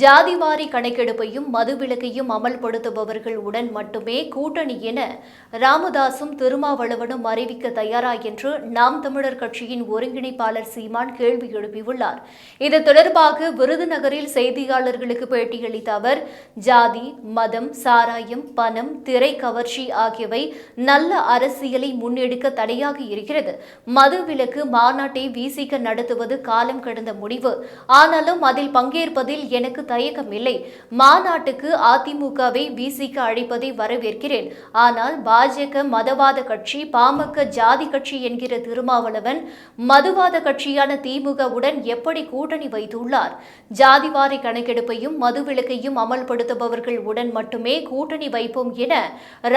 ஜாதிவாரி கணக்கெடுப்பையும் மதுவிலக்கையும் அமல்படுத்துபவர்கள் உடன் மட்டுமே கூட்டணி என ராமதாசும் திருமாவளவனும் அறிவிக்க தயாரா என்று நாம் தமிழர் கட்சியின் ஒருங்கிணைப்பாளர் சீமான் கேள்வி எழுப்பியுள்ளார். இது தொடர்பாக விருதுநகரில் செய்தியாளர்களுக்கு பேட்டியளித்த அவர் ஜாதி மதம் சாராயம் பணம் திரை கவர்ச்சி ஆகியவை நல்ல அரசியலை முன்னெடுக்க தடையாக இருக்கிறது. மதுவிலக்கு மாநாட்டை வீசிக்க நடத்துவது காலம் கடந்த முடிவு. ஆனாலும் அதில் பங்கேற்பதில் எனக்கு தயக்கம் இல்லை. மாநாட்டுக்கு அதிமுகவை விசிக அழைப்பதை வரவேற்கிறேன். ஆனால் பாஜக மதவாத கட்சி பாமக ஜாதி கட்சி என்கிற திருமாவளவன் மதுவாத கட்சியான திமுகவுடன் எப்படி கூட்டணி வைத்துள்ளார்? ஜாதிவாரி கணக்கெடுப்பையும் மதுவிலக்கையும் அமல்படுத்துபவர்கள் உடன் மட்டுமே கூட்டணி வைப்போம் என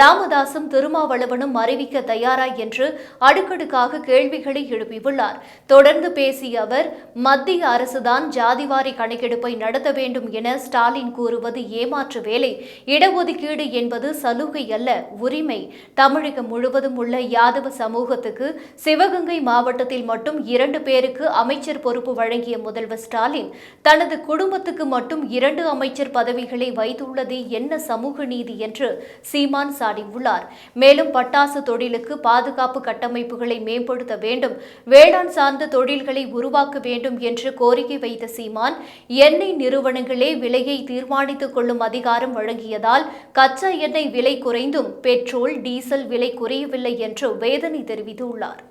ராமதாசும் திருமாவளவனும் அறிவிக்க தயாரா என்று அடுக்கடுக்காக கேள்விகளை எழுப்பியுள்ளார். தொடர்ந்து பேசிய அவர் மத்திய அரசுதான் ஜாதிவாரி கணக்கெடுப்பை நடத்த வேண்டும் என ஸ்டாலின் கூறுவது ஏமாற்று வேலை. இடஒதுக்கீடு என்பது சலுகை அல்ல உரிமை. தமிழகம் முழுவதும் உள்ள யாதவ சமூகத்துக்கு சிவகங்கை மாவட்டத்தில் மட்டும் இரண்டு பேருக்கு அமைச்சர் பொறுப்பு வழங்கிய முதல்வர் ஸ்டாலின் தனது குடும்பத்துக்கு மட்டும் இரண்டு அமைச்சர் பதவிகளை வைத்துள்ளது என்ன சமூக நீதி என்று சீமான் சாடியுள்ளார். மேலும் பட்டாசு தொழிலுக்கு பாதுகாப்பு கட்டமைப்புகளை மேம்படுத்த வேண்டும் வேளாண் சார்ந்த தொழில்களை உருவாக்க வேண்டும் என்று கோரிக்கை வைத்த சீமான் எண்ணெய் நிறுவனங்கள் விலையை தீர்மானித்துக் கொள்ளும் அதிகாரம் வழங்கியதால் கச்சா எண்ணெய் விலை குறைந்தும் பெட்ரோல் டீசல் விலை குறையவில்லை என்று வேதனை தெரிவித்துள்ளார்.